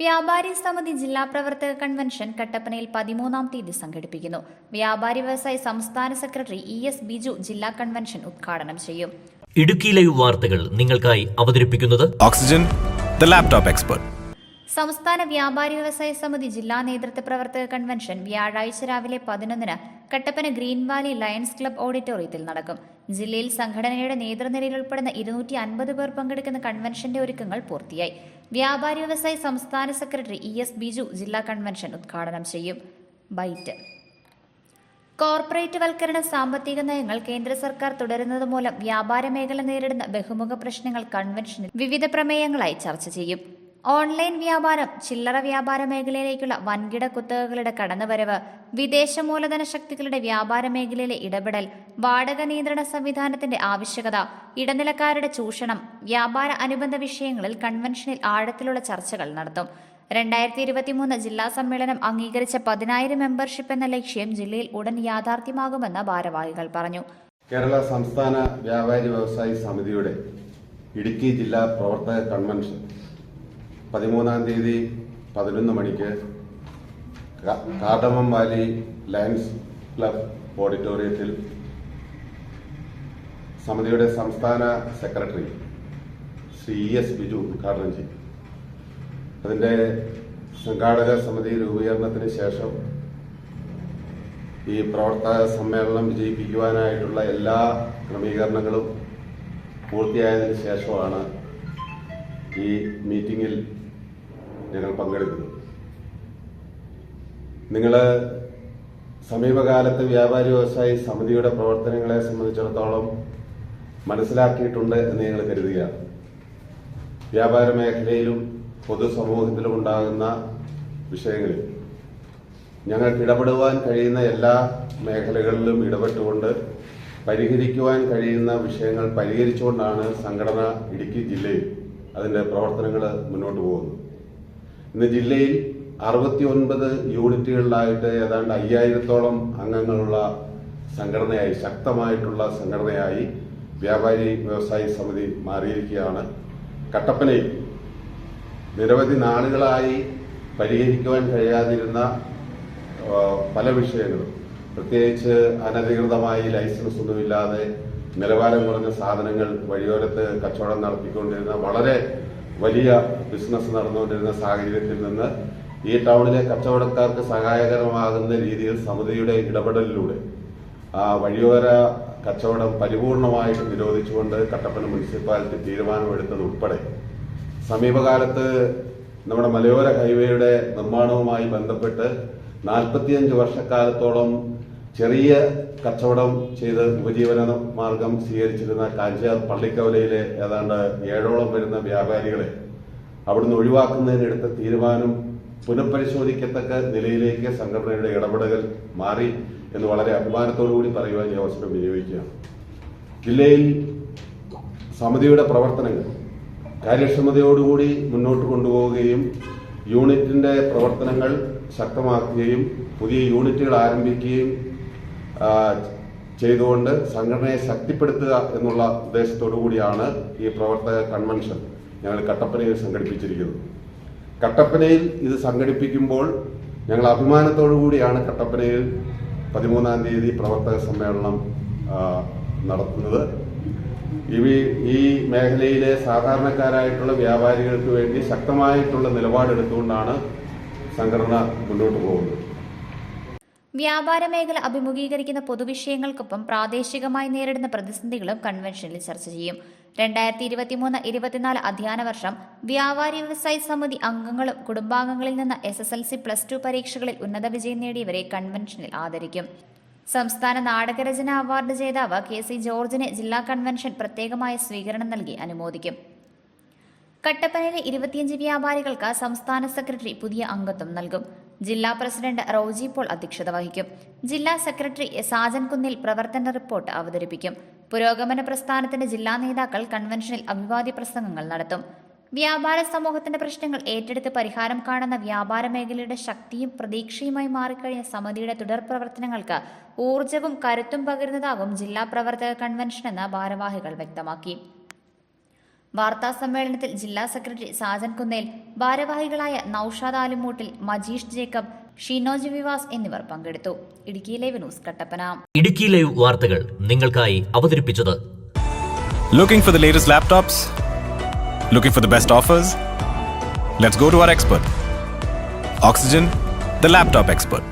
വ്യാപാരി സമിതി ജില്ലാ പ്രവർത്തക കൺവെൻഷൻ കട്ടപ്പനയിൽ പതിമൂന്നാം തീയതി സംഘടിപ്പിക്കുന്നു വ്യാപാരി വ്യവസായ സംസ്ഥാന സെക്രട്ടറി ഇ എസ് ബിജു ജില്ലാ കൺവെൻഷൻ ഉദ്ഘാടനം ചെയ്യും ഇടുക്കി ലൈവ് വാർത്തകൾ നിങ്ങൾക്കായി അവതരിപ്പിക്കുന്നത് ഓക്സിജൻ ലാപ്ടോപ്പ് expert. സംസ്ഥാന വ്യാപാരി വ്യവസായ സമിതി ജില്ലാ നേതൃത്വ പ്രവർത്തക കൺവെൻഷൻ വ്യാഴാഴ്ച രാവിലെ പതിനൊന്നിന് Kattappana green valley lions club ഓഡിറ്റോറിയത്തിൽ നടക്കും. ജില്ലയിൽ സംഘടനയുടെ നേതൃനിരയിൽ ഉൾപ്പെടുന്ന ഇരുന്നൂറ്റി അൻപത് പേർ പങ്കെടുക്കുന്ന കൺവെൻഷന്റെ ഒരുക്കങ്ങൾ പൂർത്തിയായി. വ്യാപാരി വ്യവസായ സംസ്ഥാന സെക്രട്ടറി ഇ എസ് ബിജു ജില്ലാ കൺവെൻഷൻ ഉദ്ഘാടനം ചെയ്യും. ബൈറ്റ്. കോർപ്പറേറ്റ് വൽക്കരണ സാമ്പത്തിക നയങ്ങൾ കേന്ദ്ര സർക്കാർ തുടരുന്നത് മൂലം വ്യാപാര മേഖല നേരിടുന്ന ബഹുമുഖ പ്രശ്നങ്ങൾ കൺവെൻഷനിൽ വിവിധ പ്രമേയങ്ങളായി ചർച്ച ചെയ്യും. ഓൺലൈൻ വ്യാപാരം ചില്ലറ വ്യാപാര മേഖലയിലേക്കുള്ള വൻകിട കുത്തകകളുടെ കടന്നുവരവ് വിദേശ മൂലധന ശക്തികളുടെ വ്യാപാര മേഖലയിലെ ഇടപെടൽ വാടക നിയന്ത്രണ സംവിധാനത്തിന്റെ ആവശ്യകത ഇടനിലക്കാരുടെ ചൂഷണം വ്യാപാര അനുബന്ധ വിഷയങ്ങളിൽ കൺവെൻഷനിൽ ആഴത്തിലുള്ള ചർച്ചകൾ നടത്തും. രണ്ടായിരത്തി ഇരുപത്തിമൂന്ന് ജില്ലാ സമ്മേളനം അംഗീകരിച്ച പതിനായിരം മെമ്പർഷിപ്പ് എന്ന ലക്ഷ്യം ജില്ലയിൽ ഉടൻ യാഥാർത്ഥ്യമാകുമെന്ന് ഭാരവാഹികൾ പറഞ്ഞു. കേരള സംസ്ഥാന വ്യാപാരി വ്യവസായി സമിതിയുടെ ഇടുക്കി ജില്ലാ പ്രവർത്തക കൺവെൻഷൻ പതിമൂന്നാം തീയതി പതിനൊന്ന് മണിക്ക് കാർഡമം വാലി ലയൺസ് ക്ലബ് ഓഡിറ്റോറിയത്തിൽ സമിതിയുടെ സംസ്ഥാന secretary Shri E S Biju ഉദ്ഘാടനം ചെയ്യും. അതിന്റെ സംഘാടക സമിതി രൂപീകരണത്തിന് ശേഷം ഈ പ്രവർത്തക സമ്മേളനം വിജയിപ്പിക്കുവാനായിട്ടുള്ള എല്ലാ ക്രമീകരണങ്ങളും പൂർത്തിയായതിനു ശേഷമാണ് ഈ മീറ്റിംഗിൽ ഞങ്ങൾ പങ്കെടുക്കുന്നത് നിങ്ങൾ സമീപകാലത്ത് വ്യാപാരി വ്യവസായി സമിതിയുടെ പ്രവർത്തനങ്ങളെ സംബന്ധിച്ചിടത്തോളം മനസ്സിലാക്കിയിട്ടുണ്ട് എന്ന് ഞങ്ങൾ കരുതുകയാണ്. വ്യാപാര മേഖലയിലും പൊതുസമൂഹത്തിലും ഉണ്ടാകുന്ന വിഷയങ്ങളിൽ ഞങ്ങൾക്ക് ഇടപെടുവാൻ കഴിയുന്ന എല്ലാ മേഖലകളിലും ഇടപെട്ടുകൊണ്ട് പരിഹരിക്കുവാൻ കഴിയുന്ന വിഷയങ്ങൾ പരിഹരിച്ചുകൊണ്ടാണ് സംഘടന ഇടുക്കി ജില്ലയിൽ അതിന്റെ പ്രവർത്തനങ്ങൾ മുന്നോട്ട് പോകുന്നു. ഇന്ന് ജില്ലയിൽ അറുപത്തി ഒൻപത് യൂണിറ്റുകളിലായിട്ട് ഏതാണ്ട് അയ്യായിരത്തോളം അംഗങ്ങളുള്ള സംഘടനയായി ശക്തമായിട്ടുള്ള സംഘടനയായി വ്യാപാരി വ്യവസായി സമിതി മാറിയിരിക്കുകയാണ്. കട്ടപ്പനയിൽ നിരവധി നാളുകളായി പരിഹരിക്കുവാൻ കഴിയാതിരുന്ന പല വിഷയങ്ങളും. പ്രത്യേകിച്ച് അനധികൃതമായി ലൈസൻസ് ഒന്നുമില്ലാതെ നിലവാരം കുറഞ്ഞ സാധനങ്ങൾ വഴിയോരത്ത് കച്ചവടം നടത്തിക്കൊണ്ടിരുന്ന വളരെ വലിയ ബിസിനസ് നടന്നുകൊണ്ടിരുന്ന സാഹചര്യത്തിൽ നിന്ന് ഈ ടൗണിലെ കച്ചവടക്കാർക്ക് സഹായകരമാകുന്ന രീതിയിൽ സമിതിയുടെ ഇടപെടലിലൂടെ ആ വഴിയോര കച്ചവടം പരിപൂർണമായിട്ട് നിരോധിച്ചുകൊണ്ട് കട്ടപ്പന മുനിസിപ്പാലിറ്റി തീരുമാനമെടുത്തത് ഉൾപ്പെടെ സമീപകാലത്ത് നമ്മുടെ മലയോര ഹൈവേയുടെ നിർമ്മാണവുമായി ബന്ധപ്പെട്ട് നാൽപ്പത്തിയഞ്ച് വർഷക്കാലത്തോളം ചെറിയ കച്ചവടം ചെയ്ത് ഉപജീവന മാർഗം സ്വീകരിച്ചിരുന്ന കാഞ്ചാർ പള്ളിക്കവലയിലെ ഏതാണ്ട് ഏഴോളം വരുന്ന വ്യാപാരികളെ അവിടുന്ന് ഒഴിവാക്കുന്നതിനെടുത്ത തീരുമാനം പുനഃപരിശോധിക്കത്തക്ക നിലയിലേക്ക് സംഘടനയുടെ ഇടപെടലുകൾ മാറി എന്ന് വളരെ അഭിമാനത്തോടു കൂടി പറയുവാൻ ഈ അവസരം വിനിയോഗിക്കുകയാണ്. ജില്ലയിൽ സമിതിയുടെ പ്രവർത്തനങ്ങൾ കാര്യക്ഷമതയോടുകൂടി മുന്നോട്ട് കൊണ്ടുപോവുകയും യൂണിറ്റിന്റെ പ്രവർത്തനങ്ങൾ ശക്തമാക്കുകയും പുതിയ യൂണിറ്റുകൾ ആരംഭിക്കുകയും ചെയ്തുകൊണ്ട് സംഘടനയെ ശക്തിപ്പെടുത്തുക എന്നുള്ള ഉദ്ദേശത്തോടു കൂടിയാണ് ഈ പ്രവർത്തക കൺവെൻഷൻ ഞങ്ങൾ കട്ടപ്പനയിൽ സംഘടിപ്പിച്ചിരിക്കുന്നത്. കട്ടപ്പനയിൽ ഇത് സംഘടിപ്പിക്കുമ്പോൾ ഞങ്ങൾ അഭിമാനത്തോടു കൂടിയാണ് കട്ടപ്പനയിൽ പതിമൂന്നാം തീയതി പ്രവർത്തക സമ്മേളനം നടത്തുന്നത്. ഈ മേഖലയിലെ സാധാരണക്കാരായിട്ടുള്ള വ്യാപാരികൾക്ക് വേണ്ടി ശക്തമായിട്ടുള്ള നിലപാടെടുത്തുകൊണ്ടാണ് സംഘടന മുന്നോട്ട് പോകുന്നത്. വ്യാപാര മേഖല അഭിമുഖീകരിക്കുന്ന പൊതുവിഷയങ്ങൾക്കൊപ്പം പ്രാദേശികമായി നേരിടുന്ന പ്രതിസന്ധികളും കൺവെൻഷനിൽ ചർച്ച ചെയ്യും. രണ്ടായിരത്തി ഇരുപത്തിമൂന്ന് ഇരുപത്തിനാല് അധ്യയന വർഷം വ്യാപാരി വ്യവസായി സമിതി അംഗങ്ങളും കുടുംബാംഗങ്ങളിൽ നിന്ന് S S L C plus two പരീക്ഷകളിൽ ഉന്നത വിജയം നേടിയവരെ കൺവെൻഷനിൽ ആദരിക്കും. സംസ്ഥാന നാടകരചന അവാർഡ് ജേതാവ് കെ സി ജോർജിനെ ജില്ലാ കൺവെൻഷൻ പ്രത്യേകമായ സ്വീകരണം നൽകി അനുമോദിക്കും. കട്ടപ്പനയിലെ ഇരുപത്തിയഞ്ച് വ്യാപാരികൾക്ക് സംസ്ഥാന സെക്രട്ടറി പുതിയ അംഗത്വം നൽകും. ജില്ലാ പ്രസിഡന്റ് റോജി പോൾ അധ്യക്ഷത വഹിക്കും. ജില്ലാ സെക്രട്ടറി സാജൻ കുന്നിൽ പ്രവർത്തന റിപ്പോർട്ട് അവതരിപ്പിക്കും. പുരോഗമന പ്രസ്ഥാനത്തിന്റെ ജില്ലാ നേതാക്കൾ കൺവെൻഷനിൽ അഭിവാദ്യ പ്രസംഗങ്ങൾ നടത്തും. വ്യാപാര സമൂഹത്തിന്റെ പ്രശ്നങ്ങൾ ഏറ്റെടുത്ത് പരിഹാരം കാണുന്ന വ്യാപാര മേഖലയുടെ ശക്തിയും പ്രതീക്ഷയുമായി മാറിക്കഴിഞ്ഞ സമിതിയുടെ തുടർ പ്രവർത്തനങ്ങൾക്ക് ഊർജവും കരുത്തും പകരുന്നതാകും ജില്ലാ പ്രവർത്തക കൺവെൻഷൻ എന്ന് ഭാരവാഹികൾ വ്യക്തമാക്കി. വാർത്താ സമ്മേളനത്തിൽ ജില്ലാ സെക്രട്ടറി സാജൻ കുന്നേൽ ഭാരവാഹികളായ നൌഷാദ് ആലുമൂട്ടിൽ മജീഷ് ജേക്കബ് ഷിനോജ് വിവാസ് എന്നിവർ പങ്കെടുത്തു. Idukki live news Kattappana. Idukki live വാർത്തകൾ നിങ്ങൾക്കായി അവതരിപ്പിച്ചത് looking for the latest laptops looking for the best offers let's go to our expert Oxygen the laptop expert.